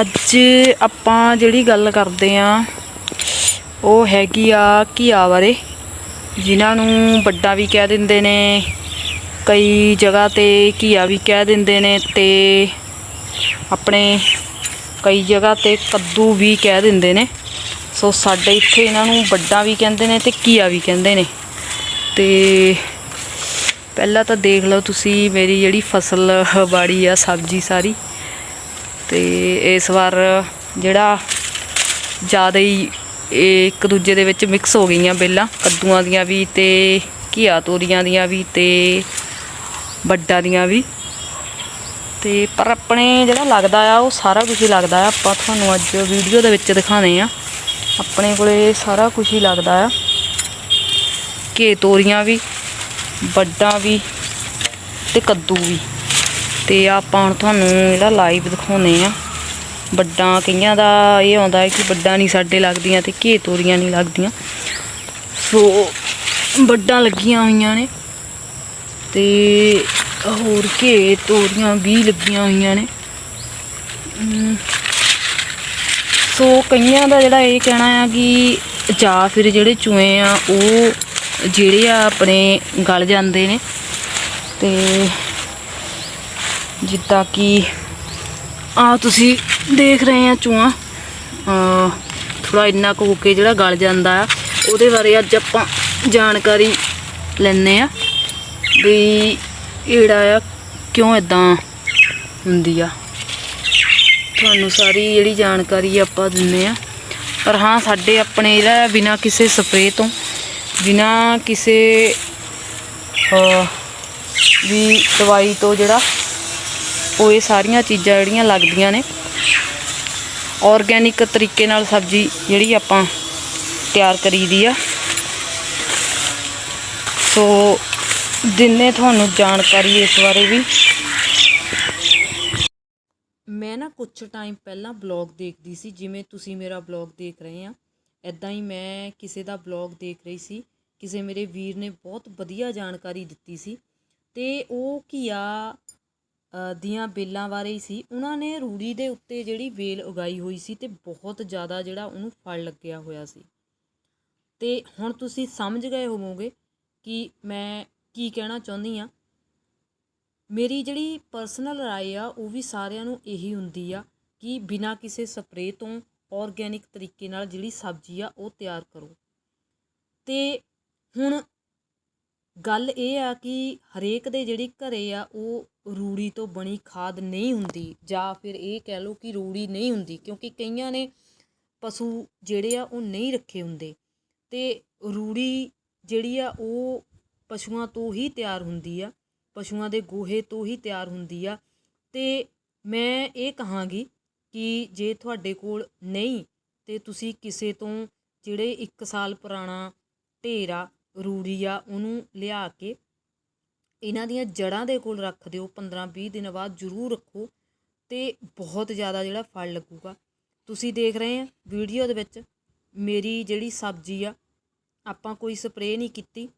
ਅੱਜ ਆਪਾਂ ਜਿਹੜੀ ਗੱਲ ਕਰਦੇ ਆ, ਉਹ ਹੈਗੀ ਆ ਘੀਆ ਬਾਰੇ। ਜਿਨ੍ਹਾਂ ਨੂੰ ਵੱਡਾ ਵੀ ਕਹਿ ਦਿੰਦੇ ਨੇ, ਕਈ ਜਗ੍ਹਾ ਤੇ ਘੀਆ ਵੀ ਕਹਿ ਦਿੰਦੇ ਨੇ ਤੇ ਆਪਣੇ ਕਈ ਜਗ੍ਹਾ ਤੇ ਕੱਦੂ ਵੀ ਕਹਿ ਦਿੰਦੇ ਨੇ। ਸੋ ਸਾਡੇ ਇੱਥੇ ਇਹਨਾਂ ਨੂੰ ਵੱਡਾ ਵੀ ਕਹਿੰਦੇ ਨੇ ਤੇ ਘੀਆ ਵੀ ਕਹਿੰਦੇ ਨੇ। ਤੇ ਪਹਿਲਾਂ ਤਾਂ ਦੇਖ ਲਓ ਤੁਸੀਂ ਮੇਰੀ ਜਿਹੜੀ ਫਸਲ, ਬਾੜੀ ਆ, ਸਬਜ਼ੀ ਸਾਰੀ। ਤੇ ਇਸ ਵਾਰ ਜਿਹੜਾ ਜ਼ਿਆਦਾ ਹੀ ਇਹ ਇੱਕ ਦੂਜੇ ਦੇ ਵਿੱਚ ਮਿਕਸ ਹੋ ਗਈਆਂ ਬੇਲਾਂ, ਕੱਦੂਆਂ ਦੀਆਂ ਵੀ ਤੇ ਘੀਆ ਤੋਰੀਆਂ ਦੀਆਂ ਵੀ ਤੇ ਵੱਡਾ ਦੀਆਂ ਵੀ। ਤੇ ਪਰ ਆਪਣੇ ਜਿਹੜਾ ਲੱਗਦਾ ਆ, ਉਹ ਸਾਰਾ ਕੁਝ ਹੀ ਲੱਗਦਾ ਆ। ਆਪਾਂ ਤੁਹਾਨੂੰ ਅੱਜ ਵੀਡੀਓ ਦੇ ਵਿੱਚ ਦਿਖਾਣੇ ਆ। ਆਪਣੇ ਕੋਲੇ ਸਾਰਾ ਕੁਝ ਹੀ ਲੱਗਦਾ ਆ। ਘੇ ਤੋਰੀਆਂ ਵੀ, ਵੱਡਾ ਵੀ ਤੇ ਕੱਦੂ ਵੀ। ਤੇ ਆਪਾਂ ਹੁਣ ਤੁਹਾਨੂੰ ਜਿਹੜਾ ਲਾਈਵ ਦਿਖਾਉਨੇ ਆ ਵੱਡਾ ਕਈਆਂ ਦਾ ਇਹ ਆਉਂਦਾ ਹੈ ਕਿ ਵੱਡਾ ਨਹੀਂ ਸਾਡੇ ਲੱਗਦੀਆਂ ਤੇ ਘੇ ਤੋਰੀਆਂ ਨਹੀਂ ਲੱਗਦੀਆਂ। ਸੋ ਵੱਡਾ ਲੱਗੀਆਂ ਹੋਈਆਂ ਨੇ ਤੇ ਹੋਰ ਘੇ ਤੋਰੀਆਂ ਵੀ ਲੱਗੀਆਂ ਹੋਈਆਂ ਨੇ। ਸੋ ਕਈਆਂ ਦਾ ਜਿਹੜਾ ਇਹ ਕਹਿਣਾ ਆ ਕਿ ਜਾਂ ਫਿਰ ਜਿਹੜੇ ਚੂਹੇ ਆ, ਉਹ ਜਿਹੜੇ ਆ ਆਪਣੇ ਗਲ ਜਾਂਦੇ ਨੇ ਤੇ ਜਿੱਦਾਂ ਕਿ ਆ ਤੁਸੀਂ ਦੇਖ ਰਹੇ ਆ ਚੂਹਾ। ਥੋੜਾ ਇੰਨਾ ਕੁ ਹੋ ਕੇ ਜਿਹੜਾ ਗਲ ਜਾਂਦਾ ਆ, ਉਹਦੇ ਬਾਰੇ ਅੱਜ ਆਪਾਂ ਜਾਣਕਾਰੀ ਲੈਣੇ ਆ ਵੀ ਇਹ ਆ ਕਿਉਂ ਇਦਾਂ ਹੁੰਦੀ ਆ। ਤੁਹਾਨੂੰ ਸਾਰੀ ਜਿਹੜੀ ਜਾਣਕਾਰੀ ਆਪਾਂ ਦਿੰਨੇ ਆ। ਪਰ ਹਾਂ, ਸਾਡੇ ਆਪਣੇ ਜਿਹੜਾ ਬਿਨਾ ਕਿਸੇ ਸਪਰੇਅ ਤੋਂ, ਬਿਨਾ ਕਿਸੇ ਵੀ ਦਵਾਈ ਤੋਂ ਜਿਹੜਾ ਉਹ ਇਹ ਸਾਰੀਆਂ ਚੀਜ਼ਾਂ ਜਿਹੜੀਆਂ ਲੱਗਦੀਆਂ ਨੇ ਆਰਗੈਨਿਕ ਤਰੀਕੇ ਨਾਲ ਸਬਜ਼ੀ ਜਿਹੜੀ ਆਪਾਂ ਤਿਆਰ ਕਰੀਦੀ ਆ। ਸੋ ਦਿਨੇ ਤੁਹਾਨੂੰ ਜਾਣਕਾਰੀ ਇਸ ਬਾਰੇ ਵੀ। ਮੈਂ ਨਾ ਕੁਝ ਟਾਈਮ ਪਹਿਲਾਂ ਬਲੌਗ ਦੇਖਦੀ ਸੀ ਜਿਵੇਂ ਤੁਸੀਂ ਮੇਰਾ ਬਲੌਗ ਦੇਖ ਰਹੇ ਆ। ਐਦਾਂ ਹੀ ਮੈਂ ਕਿਸੇ ਦਾ ਬਲੌਗ ਦੇਖ ਰਹੀ ਸੀ ਕਿਸੇ ਮੇਰੇ ਵੀਰ ਨੇ ਬਹੁਤ ਵਧੀਆ ਜਾਣਕਾਰੀ ਦਿੱਤੀ ਸੀ। ਤੇ ਉਹ ਘੀਆ ਅ, ਦੀਆਂ ਬੇਲਾਂ ਬਾਰੇ ਹੀ ਸੀ। ਉਹਨਾਂ ਨੇ ਰੂੜੀ ਦੇ ਉੱਤੇ ਜਿਹੜੀ ਬੇਲ ਉਗਾਈ ਹੋਈ ਸੀ ਤੇ ਬਹੁਤ ਜ਼ਿਆਦਾ ਜਿਹੜਾ ਉਹਨੂੰ ਫਲ ਲੱਗਿਆ ਹੋਇਆ ਸੀ। ਤੇ ਹੁਣ ਤੁਸੀਂ ਸਮਝ ਗਏ ਹੋਵੋਗੇ ਕਿ ਮੈਂ ਕੀ ਕਹਿਣਾ ਚਾਹੁੰਦੀ ਆ ਮੇਰੀ ਜਿਹੜੀ ਪਰਸਨਲ ਰਾਏ ਆ, ਉਹ ਵੀ ਸਾਰਿਆਂ ਨੂੰ ਇਹੀ ਹੁੰਦੀ ਆ ਕਿ ਬਿਨਾਂ ਕਿਸੇ ਸਪਰੇਅ ਤੋਂ ਆਰਗੈਨਿਕ ਤਰੀਕੇ ਨਾਲ ਜਿਹੜੀ ਸਬਜ਼ੀ ਆ, ਉਹ ਤਿਆਰ ਕਰੋ। ਤੇ ਹੁਣ ਗੱਲ ਇਹ ਆ ਕਿ ਹਰੇਕ ਦੇ ਜਿਹੜੀ ਘਰੇ ਆ, ਉਹ ਰੂੜੀ ਤੋਂ ਬਣੀ ਖਾਦ ਨਹੀਂ ਹੁੰਦੀ ਜਾਂ ਫਿਰ ਇਹ ਕਹਿ ਲਓ ਕਿ ਰੂੜੀ ਨਹੀਂ ਹੁੰਦੀ ਕਿਉਂਕਿ ਕਈਆਂ ਨੇ ਪਸ਼ੂ ਜਿਹੜੇ ਆ ਉਹ ਨਹੀਂ ਰੱਖੇ ਹੁੰਦੇ ਤੇ ਰੂੜੀ ਜਿਹੜੀ ਆ ਉਹ ਪਸ਼ੂਆਂ ਤੋਂ ਹੀ ਤਿਆਰ ਹੁੰਦੀ ਆ, ਪਸ਼ੂਆਂ ਦੇ ਗੋਹੇ ਤੋਂ ਹੀ ਤਿਆਰ ਹੁੰਦੀ ਆ ਤੇ ਮੈਂ ਇਹ ਕਹਾਂਗੀ ਕਿ ਜੇ ਤੁਹਾਡੇ ਕੋਲ ਨਹੀਂ ਤੇ ਤੁਸੀਂ ਕਿਸੇ ਤੋਂ ਜਿਹੜੇ 1 ਸਾਲ ਪੁਰਾਣਾ ਢੇਰਾ ਰੂੜੀ ਆ ਉਹਨੂੰ ਲਿਆ ਕੇ ਇਹਨਾਂ ਦੀਆਂ ਜੜਾਂ ਦੇ ਕੋਲ ਰੱਖ ਦਿਓ 15-20 ਦਿਨ ਬਾਅਦ ਜ਼ਰੂਰ ਰੱਖੋ ਤੇ ਬਹੁਤ ਜ਼ਿਆਦਾ ਜਿਹੜਾ ਫਲ ਲੱਗੂਗਾ। ਤੁਸੀਂ ਦੇਖ ਰਹੇ ਆ ਵੀਡੀਓ ਦੇ ਵਿੱਚ ਮੇਰੀ ਜਿਹੜੀ ਸਬਜ਼ੀ ਆ, ਆਪਾਂ ਕੋਈ ਸਪਰੇਅ ਨਹੀਂ ਕੀਤੀ,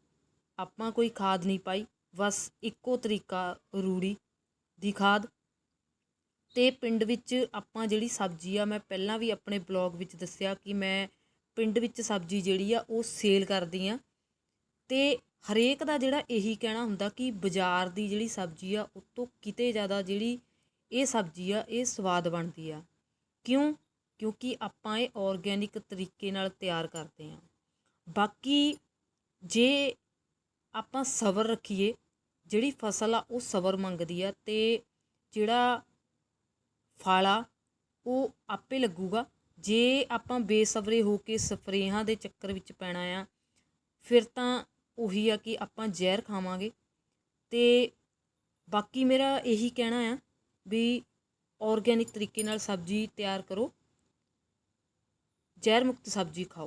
ਆਪਾਂ ਕੋਈ ਖਾਦ ਨਹੀਂ ਪਾਈ, ਬਸ ਇੱਕੋ ਤਰੀਕਾ ਰੂੜੀ ਦੀ ਖਾਦ। ਤੇ ਪਿੰਡ ਵਿੱਚ ਆਪਾਂ ਜਿਹੜੀ ਸਬਜ਼ੀ ਆ, ਮੈਂ ਪਹਿਲਾਂ ਵੀ ਆਪਣੇ ਬਲੌਗ ਵਿੱਚ ਦੱਸਿਆ ਕਿ ਮੈਂ ਪਿੰਡ ਵਿੱਚ ਸਬਜ਼ੀ ਜਿਹੜੀ ਆ, ਉਹ ਸੇਲ ਕਰਦੀ ਆ। ਤੇ ਹਰੇਕ ਦਾ ਜਿਹੜਾ ਇਹੀ ਕਹਿਣਾ ਹੁੰਦਾ ਕਿ ਬਾਜ਼ਾਰ ਦੀ ਜਿਹੜੀ ਸਬਜ਼ੀ ਆ, ਉਹ ਤੋਂ ਕਿਤੇ ਜ਼ਿਆਦਾ ਜਿਹੜੀ ਇਹ ਸਬਜ਼ੀ ਆ, ਇਹ ਸਵਾਦ ਬਣਦੀ ਆ। ਕਿਉਂ? ਕਿਉਂਕਿ ਆਪਾਂ ਇਹ ਔਰਗੈਨਿਕ ਤਰੀਕੇ ਨਾਲ ਤਿਆਰ ਕਰਦੇ ਆ। ਬਾਕੀ ਜੇ ਆਪਾਂ ਸਬਰ ਰੱਖੀਏ, ਜਿਹੜੀ ਫਸਲ ਆ, ਉਹ ਸਬਰ ਮੰਗਦੀ ਆ ਤੇ ਜਿਹੜਾ ਫਲ ਆ, ਉਹ ਆਪੇ ਲੱਗੂਗਾ। ਜੇ ਆਪਾਂ ਬੇਸਬਰੇ ਹੋ ਕੇ ਸਪਰੇਹਾਂ ਦੇ ਚੱਕਰ ਵਿੱਚ ਪੈਣਾ ਆ, ਫਿਰ ਤਾਂ ਉਹੀ ਆ ਕਿ ਆਪਾਂ ਜ਼ਹਿਰ ਖਾਵਾਂਗੇ। ਤੇ ਬਾਕੀ ਮੇਰਾ ਇਹੀ ਕਹਿਣਾ ਆ ਵੀ ਔਰਗੈਨਿਕ ਤਰੀਕੇ ਨਾਲ ਸਬਜ਼ੀ ਤਿਆਰ ਕਰੋ। ਜ਼ਹਿਰ ਮੁਕਤ ਸਬਜ਼ੀ ਖਾਓ।